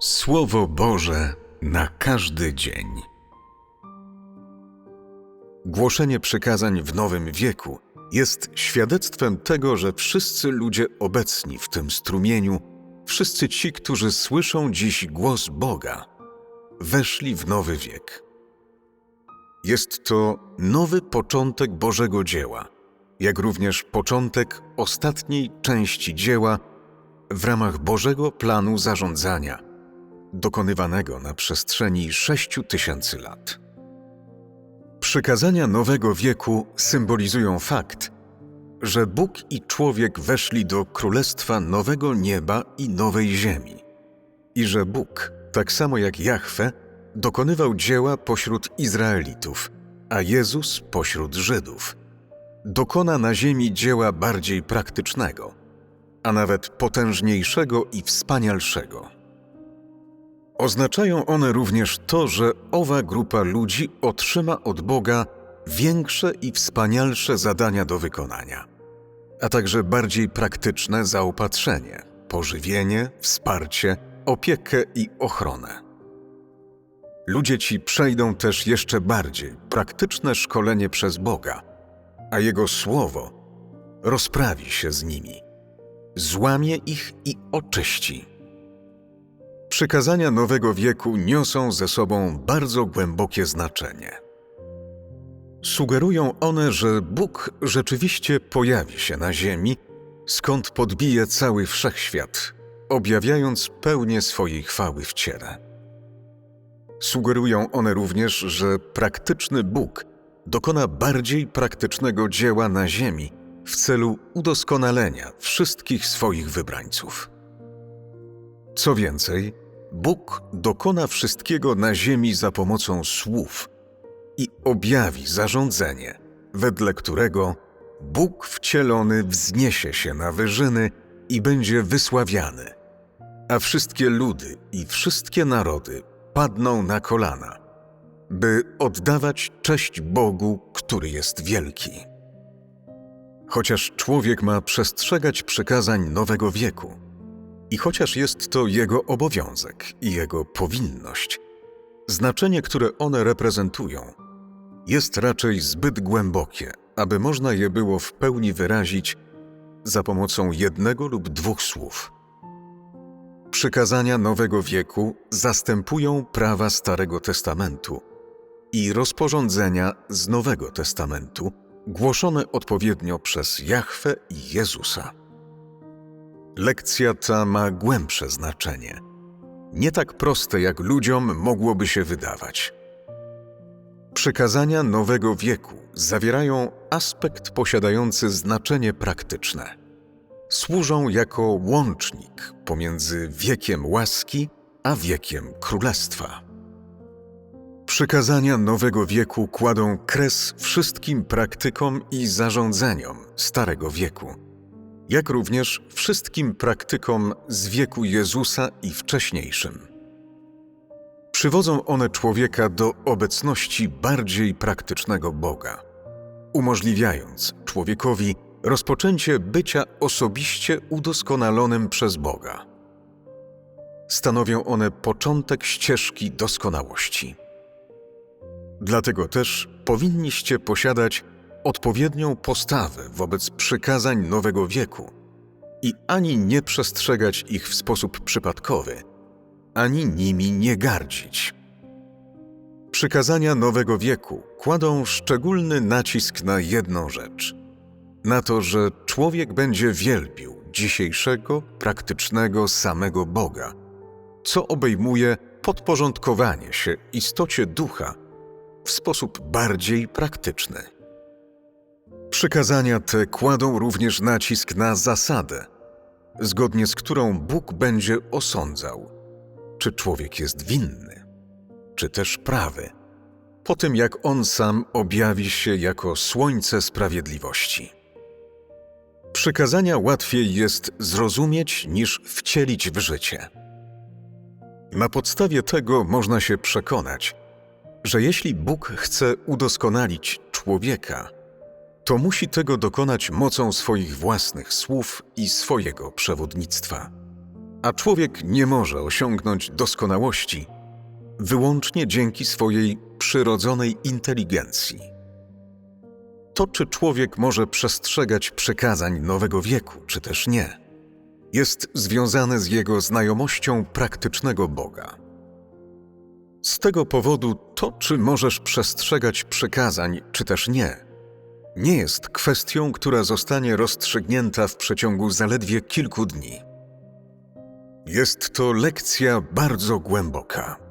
Słowo Boże na każdy dzień. Głoszenie przykazań w nowym wieku jest świadectwem tego, że wszyscy ludzie obecni w tym strumieniu, wszyscy ci, którzy słyszą dziś głos Boga, weszli w nowy wiek. Jest to nowy początek Bożego dzieła, jak również początek ostatniej części dzieła w ramach Bożego planu zarządzania, dokonywanego na przestrzeni sześciu tysięcy lat. Przykazania nowego wieku symbolizują fakt, że Bóg i człowiek weszli do królestwa nowego nieba i nowej ziemi, i że Bóg, tak samo jak Jahwe, dokonywał dzieła pośród Izraelitów, a Jezus pośród Żydów. Dokona na ziemi dzieła bardziej praktycznego, a nawet potężniejszego i wspanialszego. Oznaczają one również to, że owa grupa ludzi otrzyma od Boga większe i wspanialsze zadania do wykonania, a także bardziej praktyczne zaopatrzenie, pożywienie, wsparcie, opiekę i ochronę. Ludzie ci przejdą też jeszcze bardziej praktyczne szkolenie przez Boga, a Jego Słowo rozprawi się z nimi, złamie ich i oczyści. Przykazania nowego wieku niosą ze sobą bardzo głębokie znaczenie. Sugerują one, że Bóg rzeczywiście pojawi się na Ziemi, skąd podbije cały wszechświat, objawiając pełnię swojej chwały w ciele. Sugerują one również, że praktyczny Bóg dokona bardziej praktycznego dzieła na Ziemi w celu udoskonalenia wszystkich swoich wybrańców. Co więcej, Bóg dokona wszystkiego na ziemi za pomocą słów i objawi zarządzenie, wedle którego Bóg wcielony wzniesie się na wyżyny i będzie wysławiany, a wszystkie ludy i wszystkie narody padną na kolana, by oddawać cześć Bogu, który jest wielki. Chociaż człowiek ma przestrzegać przykazań nowego wieku, i chociaż jest to jego obowiązek i jego powinność, znaczenie, które one reprezentują, jest raczej zbyt głębokie, aby można je było w pełni wyrazić za pomocą jednego lub dwóch słów. Przykazania nowego wieku zastępują prawa Starego Testamentu i rozporządzenia z Nowego Testamentu, głoszone odpowiednio przez Jahwe i Jezusa. Lekcja ta ma głębsze znaczenie, nie tak proste jak ludziom mogłoby się wydawać. Przykazania nowego wieku zawierają aspekt posiadający znaczenie praktyczne. Służą jako łącznik pomiędzy wiekiem łaski a wiekiem królestwa. Przykazania nowego wieku kładą kres wszystkim praktykom i zarządzeniom Starego Wieku jak również wszystkim praktykom z wieku Jezusa i wcześniejszym. Przywodzą one człowieka do obecności bardziej praktycznego Boga, umożliwiając człowiekowi rozpoczęcie bycia osobiście udoskonalonym przez Boga. Stanowią one początek ścieżki doskonałości. Dlatego też powinniście posiadać odpowiednią postawę wobec przykazań nowego wieku i ani nie przestrzegać ich w sposób przypadkowy, ani nimi nie gardzić. Przykazania nowego wieku kładą szczególny nacisk na jedną rzecz: na to, że człowiek będzie wielbił dzisiejszego, praktycznego samego Boga, co obejmuje podporządkowanie się istocie ducha w sposób bardziej praktyczny. Przykazania te kładą również nacisk na zasadę, zgodnie z którą Bóg będzie osądzał, czy człowiek jest winny, czy też prawy, po tym jak on sam objawi się jako słońce sprawiedliwości. Przykazania łatwiej jest zrozumieć niż wcielić w życie. Na podstawie tego można się przekonać, że jeśli Bóg chce udoskonalić człowieka, to musi tego dokonać mocą swoich własnych słów i swojego przewodnictwa. A człowiek nie może osiągnąć doskonałości wyłącznie dzięki swojej przyrodzonej inteligencji. To, czy człowiek może przestrzegać przykazań nowego wieku, czy też nie, jest związane z jego znajomością praktycznego Boga. Z tego powodu to, czy możesz przestrzegać przykazań, czy też nie, nie jest kwestią, która zostanie rozstrzygnięta w przeciągu zaledwie kilku dni. Jest to lekcja bardzo głęboka.